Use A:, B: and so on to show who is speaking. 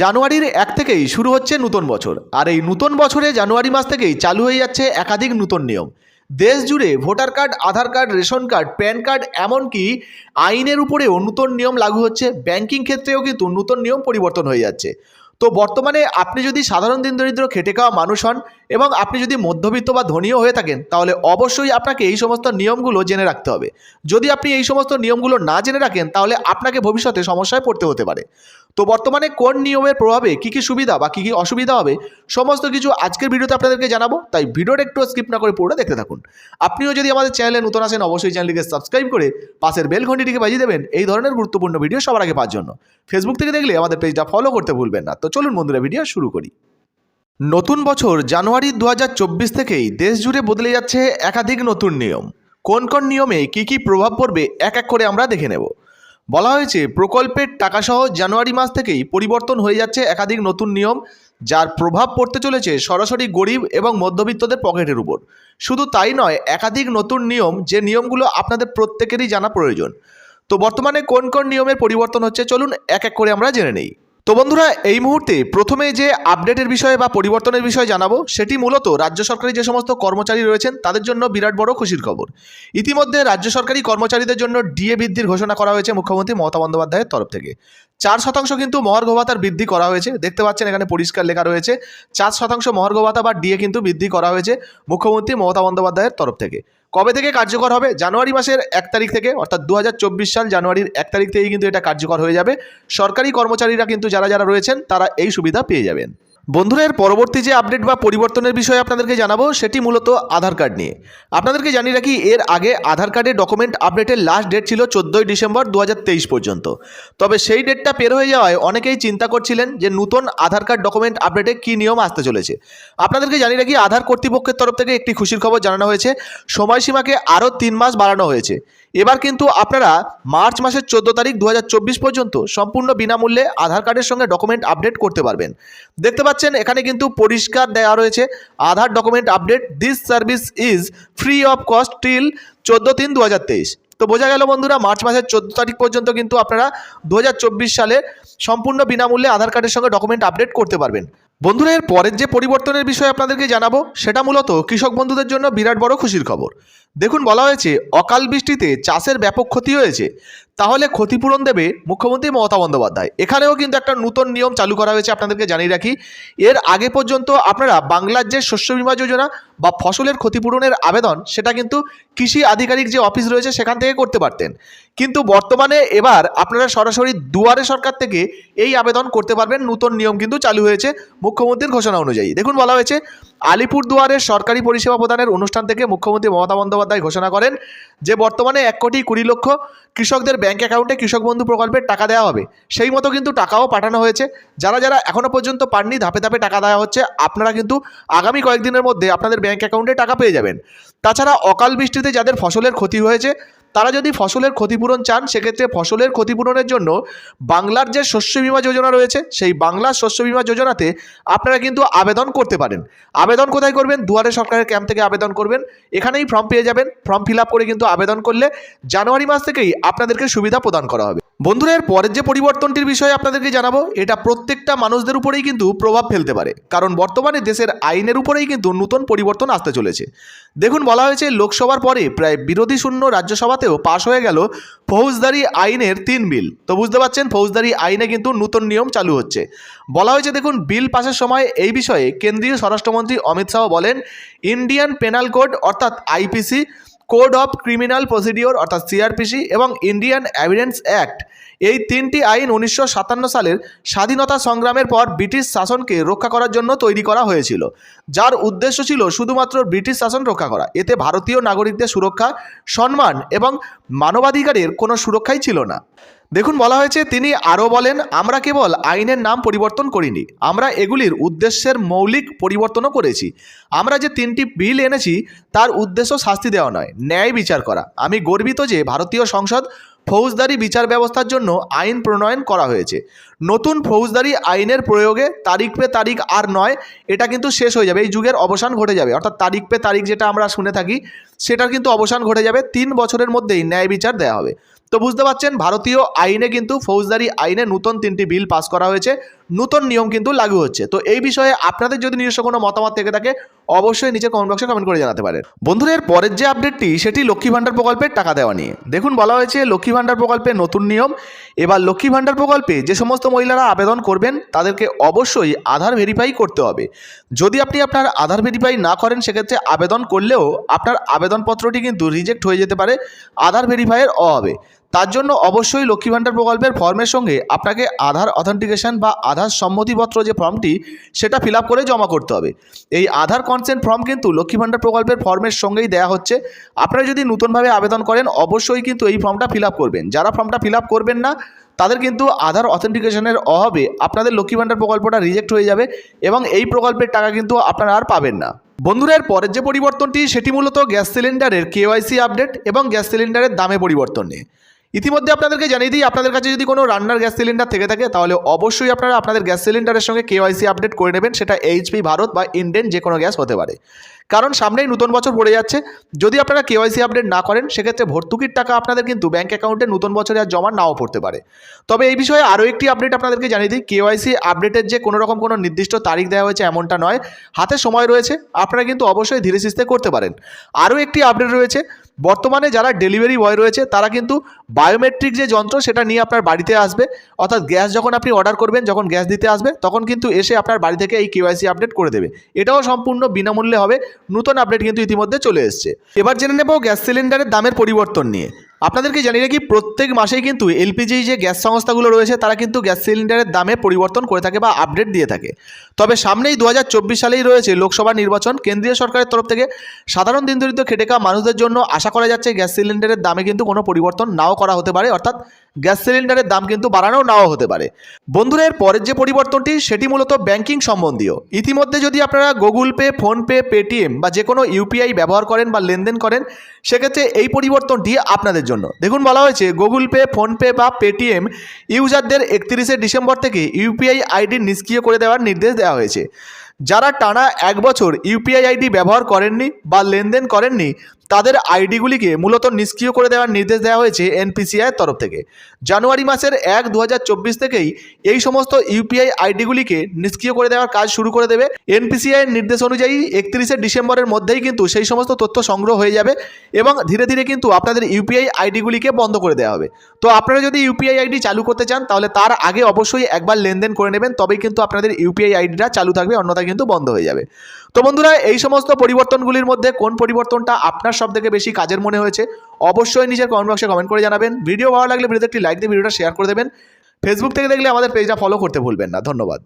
A: জানুয়ারির এক থেকেই শুরু হচ্ছে নতুন বছর। আর এই নূতন বছরে জানুয়ারি মাস থেকেই চালু হয়ে যাচ্ছে একাধিক নূতন নিয়ম। দেশ জুড়ে voter card, Aadhaar card, ration card, PAN card এমনকি আইনের উপরেও নতুন নিয়ম লাগু হচ্ছে। ব্যাংকিং ক্ষেত্রেও কিন্তু নতুন নিয়ম পরিবর্তন হয়ে যাচ্ছে। তো বর্তমানে আপনি যদি সাধারণ দিন দরিদ্র খেটে খাওয়া মানুষ হন এবং আপনি যদি মধ্যবিত্ত বা ধনীও হয়ে থাকেন, তাহলে অবশ্যই আপনাকে এই সমস্ত নিয়মগুলো জেনে রাখতে হবে। যদি আপনি এই সমস্ত নিয়মগুলো না জেনে রাখেন, তাহলে আপনাকে ভবিষ্যতে সমস্যায় পড়তে হতে পারে। তো বর্তমানে কোন নিয়মের প্রভাবে কী কী সুবিধা বা কী কী অসুবিধা হবে, সমস্ত কিছু আজকের ভিডিওতে আপনাদেরকে জানাব, তাই ভিডিওটা একটু স্কিপ না করে পুরোটা দেখতে থাকুন। আপনিও যদি আমাদের চ্যানেলে নতুন আসেন, অবশ্যই চ্যানেলটিকে সাবস্ক্রাইব করে পাশের বেল ঘন্টিটিকে বাজিয়ে দেবেন, এই ধরনের গুরুত্বপূর্ণ ভিডিও সবার আগে পাওয়ার জন্য। ফেসবুক থেকে দেখলে আমাদের পেজটা ফলো করতে ভুলবেন না। তো চলুন বন্ধুরা ভিডিও শুরু করি। নতুন বছর জানুয়ারি দু হাজার চব্বিশ থেকেই দেশ জুড়ে বদলে যাচ্ছে একাধিক নতুন নিয়ম। কোন কোন নিয়মে কি কি প্রভাব পড়বে এক এক করে আমরা দেখে নেব। বলা হয়েছে, প্রকল্পের টাকাসহ জানুয়ারি মাস থেকেই পরিবর্তন হয়ে যাচ্ছে একাধিক নতুন নিয়ম, যার প্রভাব পড়তে চলেছে সরাসরি গরিব এবং মধ্যবিত্তদের পকেটের উপর। শুধু তাই নয়, একাধিক নতুন নিয়ম, যে নিয়মগুলো আপনাদের প্রত্যেকেরই জানা প্রয়োজন। তো বর্তমানে কোন কোন নিয়মের পরিবর্তন হচ্ছে চলুন এক এক করে আমরা জেনে নেই। তো বন্ধুরা, এই মুহূর্তে প্রথমে যে আপডেটের বিষয়ে বা পরিবর্তনের বিষয়ে জানাব, সেটি মূলত রাজ্য সরকারি যে সমস্ত কর্মচারী রয়েছেন, তাদের জন্য বিরাট বড় খুশির খবর। ইতিমধ্যে রাজ্য সরকারি কর্মচারীদের জন্য ডিএ বৃদ্ধির ঘোষণা করা হয়েছে মুখ্যমন্ত্রী মমতা বন্দ্যোপাধ্যায়ের তরফ থেকে। চার শতাংশ কিন্তু মহার্ঘ ভাতার বৃদ্ধি করা হয়েছে, দেখতে পাচ্ছেন এখানে পরিষ্কার লেখা রয়েছে। চার শতাংশ মহার্ঘ ভাতা বা ডিএ কিন্তু বৃদ্ধি করা হয়েছে মুখ্যমন্ত্রী মমতা বন্দ্যোপাধ্যায়ের তরফ থেকে। কবে থেকে কার্যকর হবে? জানুয়ারি মাসের এক তারিখ থেকে, অর্থাৎ দু হাজার চব্বিশ সাল জানুয়ারির এক তারিখ থেকেই কিন্তু এটা কার্যকর হয়ে যাবে। সরকারি কর্মচারীরা কিন্তু যারা যারা রয়েছেন, তারা এই সুবিধা পেয়ে যাবেন। বন্ধুরা, এর পরবর্তী যে আপডেট বা পরিবর্তনের বিষয়ে আপনাদেরকে জানাব, সেটি মূলত আধার কার্ড নিয়ে। আপনাদেরকে জানিয়ে রাখি, এর আগে আধার কার্ডের ডকুমেন্ট আপডেটের লাস্ট ডেট ছিল চোদ্দোই ডিসেম্বর দু হাজার তেইশ পর্যন্ত। তবে সেই ডেটটা পের হয়ে যাওয়ায় অনেকেই চিন্তা করছিলেন যে নতুন আধার কার্ড ডকুমেন্ট আপডেটে কী নিয়ম আসতে চলেছে। আপনাদেরকে জানিয়ে রাখি, আধার কর্তৃপক্ষের তরফ থেকে একটি খুশির খবর জানানো হয়েছে, সময়সীমাকে আরও তিন মাস বাড়ানো হয়েছে। এবার কিন্তু আপনারা মার্চ মাসের চোদ্দ তারিখ দু হাজার চব্বিশ পর্যন্ত সম্পূর্ণ বিনামূল্যে আধার কার্ডের সঙ্গে ডকুমেন্ট আপডেট করতে পারবেন। দেখতে পাচ্ছেন, এখানে কিন্তু পরিষ্কার দেওয়া রয়েছে। Aadhaar document update this service is free of cost till চোদ্দ তিন দু তো বোঝা গেল বন্ধুরা, মার্চ মাসের চোদ্দ তারিখ পর্যন্ত কিন্তু আপনারা দু হাজার চব্বিশ সালে সম্পূর্ণ বিনামূল্যে আধার কার্ডের সঙ্গে ডকুমেন্ট আপডেট করতে পারবেন। বন্ধুরা, এর পরের যে পরিবর্তনের বিষয়ে আপনাদেরকে জানাব, সেটা মূলত কৃষক বন্ধুদের জন্য বিরাট বড় খুশির খবর। দেখুন, বলা হয়েছে, অকাল বৃষ্টিতে চাষের ব্যাপক ক্ষতি হয়েছে। তাহলে ক্ষতিপূরণ দেবে মুখ্যমন্ত্রী মমতা বন্দ্যোপাধ্যায়। এখানেও কিন্তু একটা নতুন নিয়ম চালু করা হয়েছে, আপনাদেরকে জানিয়ে রাখি। এর আগে পর্যন্ত আপনারা বাংলার যে শস্য বীমা যোজনা বা ফসলের ক্ষতিপূরণের আবেদন, সেটা কিন্তু কৃষি আধিকারিক যে অফিস রয়েছে, সেখান থেকে করতে পারতেন। কিন্তু বর্তমানে এবার আপনারা সরাসরি দুয়ারে সরকার থেকে এই আবেদন করতে পারবেন। নতুন নিয়ম কিন্তু চালু হয়েছে মুখ্যমন্ত্রীর ঘোষণা অনুযায়ী। দেখুন, বলা হয়েছে, আলিপুর দুয়ারের সরকারি পরিষেবা প্রদানের অনুষ্ঠান থেকে মুখ্যমন্ত্রী মমতা বন্দ্যোপাধ্যায় ঘোষণা করেন যে, বর্তমানে এক কোটি কুড়ি লক্ষ কৃষকদের ব্যাঙ্ক অ্যাকাউন্টে কৃষক বন্ধু প্রকল্পের টাকা দেওয়া হবে। সেই মতো কিন্তু টাকাও পাঠানো হয়েছে। যারা যারা এখনও পর্যন্ত পাননি, ধাপে ধাপে টাকা দেওয়া হচ্ছে, আপনারা কিন্তু আগামী কয়েকদিনের মধ্যে আপনাদের ব্যাঙ্ক অ্যাকাউন্টে টাকা পেয়ে যাবেন। তাছাড়া অকাল বৃষ্টিতে যাদের ফসলের ক্ষতি হয়েছে তারা যদি ফসলের ক্ষতিপূরণ চান, সেক্ষেত্রে ফসলের ক্ষতিপূরণের জন্য বাংলার যে শস্য বীমা যোজনা রয়েছে, সেই বাংলার শস্য বীমা যোজনাতে আপনারা কিন্তু আবেদন করতে পারেন। আবেদন কোথায় করবেন? দুয়ারে সরকারের ক্যাম্প থেকে আবেদন করবেন। এখানেই ফর্ম পেয়ে যাবেন। ফর্ম ফিল করে কিন্তু আবেদন করলে জানুয়ারি মাস থেকেই আপনাদেরকে সুবিধা প্রদান করা হবে। বন্ধুরা এর পরের যে পরিবর্তনটির বিষয়ে আপনাদেরকে জানাব, এটা প্রত্যেকটা মানুষদের উপরেই কিন্তু প্রভাব ফেলতে পারে। কারণ বর্তমানে দেশের আইনের উপরেই কিন্তু নতুন পরিবর্তন আসতে চলেছে। দেখুন, বলা হয়েছে, লোকসভার পরে প্রায় বিরোধী শূন্য রাজ্যসভাতেও পাশ হয়ে গেল ফৌজদারি আইনের তিন বিল। তো বুঝতে পারছেন, ফৌজদারি আইনে কিন্তু নতুন নিয়ম চালু হচ্ছে। বলা হয়েছে, দেখুন, বিল পাশের সময় এই বিষয়ে কেন্দ্রীয় স্বরাষ্ট্রমন্ত্রী অমিত শাহ বলেন, ইন্ডিয়ান পেনাল কোড, অর্থাৎ IPC code of criminal procedure, অর্থাৎ সিআরপিসি, এবং ইন্ডিয়ান অ্যাভিডেন্স অ্যাক্ট। এই তিনটি আইন উনিশশো সাতান্ন সালের স্বাধীনতা সংগ্রামের পর ব্রিটিশ শাসনকে রক্ষা করার জন্য তৈরি করা হয়েছিল। যার উদ্দেশ্য ছিল শুধুমাত্র ব্রিটিশ শাসন রক্ষা করা। এতে ভারতীয় নাগরিকদের সুরক্ষা, সম্মান এবং মানবাধিকারের কোনো সুরক্ষাই ছিল না। দেখুন, বলা হয়েছে, তিনি আরও বলেন, আমরা কেবল আইনের নাম পরিবর্তন করিনি, আমরা এগুলির উদ্দেশ্যের মৌলিক পরিবর্তনও করেছি। আমরা যে তিনটি বিল এনেছি, তার উদ্দেশ্য শাস্তি দেওয়া নয়, ন্যায় বিচার করা। আমি গর্বিত যে ভারতীয় সংসদ ফৌজদারি বিচার ব্যবস্থার জন্য আইন প্রণয়ন করা হয়েছে। নতুন ফৌজদারি আইনের প্রয়োগে তারিখ পে তারিখ আর নয়, এটা কিন্তু শেষ হয়ে যাবে। এই যুগের অবসান ঘটে যাবে। অর্থাৎ তারিখ পে তারিখ যেটা আমরা শুনে থাকি, সেটার কিন্তু অবসান ঘটে যাবে তিন বছরের মধ্যেই ন্যায় বিচার দেওয়া হবে। তো বুঝতে পারছেন, ভারতীয় আইনে কিন্তু ফৌজদারি আইনে নতুন তিনটি বিল পাস করা হয়েছে। নতুন নিয়ম কিন্তু লাগু হচ্ছে। তো এই বিষয়ে আপনাদের যদি নিজস্ব কোনো মতামত থেকে থাকে, অবশ্যই নিচে কমেন্ট বক্সে কমেন্ট করে জানাতে পারেন। বন্ধুরা, এর পরের যে আপডেটটি সেটি লক্ষ্মী ভাণ্ডার প্রকল্পের টাকা দেওয়া নিয়ে। দেখুন, বলা হয়েছে লক্ষ্মী ভাণ্ডার প্রকল্পে নতুন নিয়ম। এবার লক্ষ্মী ভাণ্ডার প্রকল্পে যে সমস্ত মহিলারা আবেদন করবেন, তাদেরকে অবশ্যই আধার ভেরিফাই করতে হবে। যদি আপনি আপনার আধার ভেরিফাই না করেন, সেক্ষেত্রে আবেদন করলেও আপনার আবেদনপত্রটি কিন্তু রিজেক্ট হয়ে যেতে পারে, আধার ভেরিফাইয়ের অভাবে। তার জন্য অবশ্যই লক্ষ্মী ভাণ্ডার প্রকল্পের ফর্মের সঙ্গে আপনাকে আধার অথেন্টিকেশন বা আধার সম্মতিপত্র যে ফর্মটি, সেটা ফিল করে জমা করতে হবে। এই আধার কনসেন্ট ফর্ম কিন্তু লক্ষ্মী ভাণ্ডার প্রকল্পের ফর্মের সঙ্গেই দেওয়া হচ্ছে। আপনারা যদি নতুনভাবে আবেদন করেন, অবশ্যই কিন্তু এই ফর্মটা ফিল করবেন। যারা ফর্মটা ফিল করবেন না তাদের কিন্তু আধার অথেন্টিকেশনের অভাবে আপনাদের লক্ষ্মী ভাণ্ডার প্রকল্পটা রিজেক্ট হয়ে যাবে এবং এই প্রকল্পের টাকা কিন্তু আপনারা আর পাবেন না। বন্ধুরা এর পরের যে পরিবর্তনটি, সেটি মূলত গ্যাস সিলিন্ডারের কেওয়াইসি আপডেট এবং গ্যাস সিলিন্ডারের দামে পরিবর্তন নিয়ে। ইতিমধ্যে আপনাদেরকে জানিয়ে দিই, আপনাদের কাছে যদি কোনো রান্নার গ্যাস সিলিন্ডার থেকে থাকে, তাহলে অবশ্যই আপনারা আপনাদের গ্যাস সিলিন্ডারের সঙ্গে কেওয়াইসি আপডেট করে নেবেন। সেটা এইচপি ভারত বা ইন্ডেন যে কোনো গ্যাস হতে পারে। কারণ সামনেই নতুন বছর পড়ে যাচ্ছে। যদি আপনারা কেওয়াইসি আপডেট না করেন, সেক্ষেত্রে ভর্তুকির টাকা আপনাদের কিন্তু ব্যাঙ্ক অ্যাকাউন্টে নতুন বছরে আর জমা নাও পড়তে পারে। তবে এই বিষয়ে আরও একটি আপডেট আপনাদেরকে জানিয়ে দিই কেওয়াইসি আপডেটের যে কোনো রকম কোনো নির্দিষ্ট তারিখ দেওয়া হয়েছে এমনটা নয়। হাতে সময় রয়েছে, আপনারা কিন্তু অবশ্যই ধীরে সুস্থে করতে পারেন। আরও একটি আপডেট রয়েছে বর্তমানে যারা ডেলিভারি বয় রয়েছে, তারা কিন্তু বায়োমেট্রিক যে যন্ত্র, সেটা নিয়ে আপনার বাড়িতে আসবে। অর্থাৎ গ্যাস যখন আপনি অর্ডার করবেন, যখন গ্যাস দিতে আসবে, তখন কিন্তু এসে আপনার বাড়ি থেকে এই কেওয়াইসি আপডেট করে দেবে। এটাও সম্পূর্ণ বিনামূল্যে হবে। নতুন আপডেট কিন্তু ইতিমধ্যে চলে এসছে। এবার জেনে নেব গ্যাস সিলিন্ডারের দামের পরিবর্তন নিয়ে। আপনাদেরকে জানিয়ে রাখি, প্রত্যেক মাসেই কিন্তু এলপিজি যে গ্যাস সংস্থাগুলো রয়েছে, তারা কিন্তু গ্যাস সিলিন্ডারের দামে পরিবর্তন করে থাকে বা আপডেট দিয়ে থাকে। তবে সামনেই দু হাজার চব্বিশ সালেই রয়েছে লোকসভা নির্বাচন। কেন্দ্রীয় সরকারের তরফ থেকে সাধারণ দিন দরিদ্র খেটে খাওয়া মানুষদের জন্য আশা করা যাচ্ছে, গ্যাস সিলিন্ডারের দামে কিন্তু কোনো পরিবর্তন নাও করা হতে পারে। অর্থাৎ গ্যাস সিলিন্ডারের দাম কিন্তু বাড়ানো নাও হতে পারে। বন্ধুরা, এর পরের যে পরিবর্তনটি, সেটি মূলত ব্যাংকিং সম্বন্ধীয়। ইতিমধ্যে যদি আপনারা গুগল পে ফোনপে পেটিএম বা যে কোনো ইউপিআই ব্যবহার করেন বা লেনদেন করেন, সেক্ষেত্রে এই পরিবর্তনটি আপনাদের জন্য। দেখুন, বলা হয়েছে গুগল পে ফোনপে বা পেটিএম ইউজারদের একত্রিশে ডিসেম্বর থেকে ইউপিআই আইডি নিষ্ক্রিয় করে দেওয়ার নির্দেশ দেওয়া হয়েছে। যারা টানা এক বছর ইউপিআই আইডি ব্যবহার করেননি বা লেনদেন করেননি তাদের আইডিগুলিকে মূলত নিষ্ক্রিয় করে দেওয়ার নির্দেশ দেওয়া হয়েছে এনপিসিআইয়ের তরফ থেকে। জানুয়ারি মাসের এক দু থেকেই এই সমস্ত ইউপিআই আইডিগুলিকে নিষ্ক্রিয় করে দেওয়ার কাজ শুরু করে দেবে। এনপিসিআইয়ের নির্দেশ অনুযায়ী একত্রিশে ডিসেম্বরের মধ্যেই কিন্তু সেই সমস্ত তথ্য সংগ্রহ হয়ে যাবে এবং ধীরে ধীরে কিন্তু আপনাদের ইউপিআই আইডিগুলিকে বন্ধ করে দেওয়া হবে। তো আপনারা যদি ইউপিআই আইডি চালু করতে চান, তাহলে তার আগে অবশ্যই একবার লেনদেন করে নেবেন, তবেই কিন্তু আপনাদের ইউপিআই আইডিটা চালু থাকবে অন্যথা কিন্তু বন্ধ হয়ে যাবে। তো বন্ধুরা, এই সমস্ত পরিবর্তনগুলির মধ্যে কোন পরিবর্তনটা আপনার সব থেকে বেশি কাজের মনে হয়েছে, অবশ্যই নিজের কমেন্ট বক্সে কমেন্ট করে জানাবেন। ভিডিও ভালো লাগলে ভিডিওতে একটি লাইক দিয়ে ভিডিওটা শেয়ার করে দেবেন। ফেসবুক থেকে দেখলে আমাদের পেজটা ফলো করতে ভুলবেন না। ধন্যবাদ।